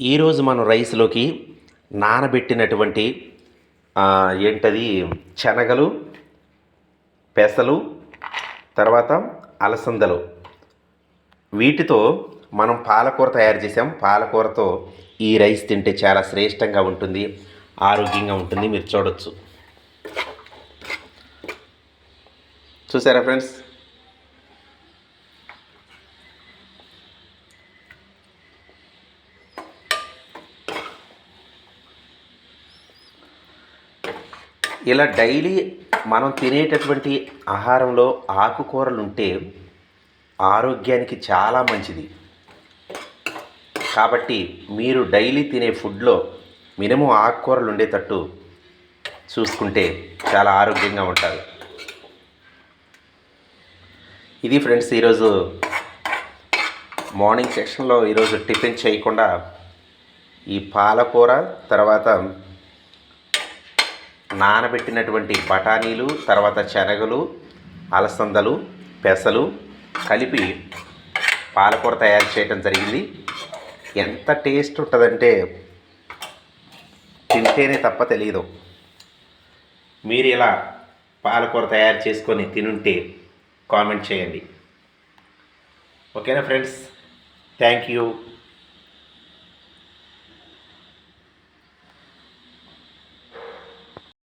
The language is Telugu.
ఈరోజు మనం రైస్లోకి నానబెట్టినటువంటి ఏంటది? శనగలు పెసలు తర్వాత అలసందలు. వీటితో మనం పాలకూర తయారు చేసాం పాలకూరతో ఈ రైస్ తింటే చాలా శ్రేష్టంగా ఉంటుంది ఆరోగ్యంగా ఉంటుంది. మీరు చూడొచ్చు. చూసారా ఫ్రెండ్స్? ఇలా డైలీ మనం తినేటటువంటి ఆహారంలో ఆకుకూరలు ఉంటే ఆరోగ్యానికి చాలా మంచిది. కాబట్టి మీరు డైలీ తినే ఫుడ్లో మినిమం ఆకుకూరలు ఉండేటట్టు చూసుకుంటే చాలా ఆరోగ్యంగా ఉంటారు. ఇది ఫ్రెండ్స్ ఈరోజు మార్నింగ్ సెక్షన్లో ఈరోజు టిఫిన్ చేయకుండా ఈ పాలకూర తర్వాత నానబెట్టినటువంటి బఠానీలు తర్వాత శనగలు అలసందలు పెసలు కలిపి పాలకూర తయారు చేయడం జరిగింది. ఎంత టేస్ట్ ఉంటుందంటే తింటేనే తప్ప తెలియదు. మీరు ఇలా పాలకూర తయారు చేసుకొని తినుంటే కామెంట్ చేయండి. ఓకేనా ఫ్రెండ్స్? Thank you.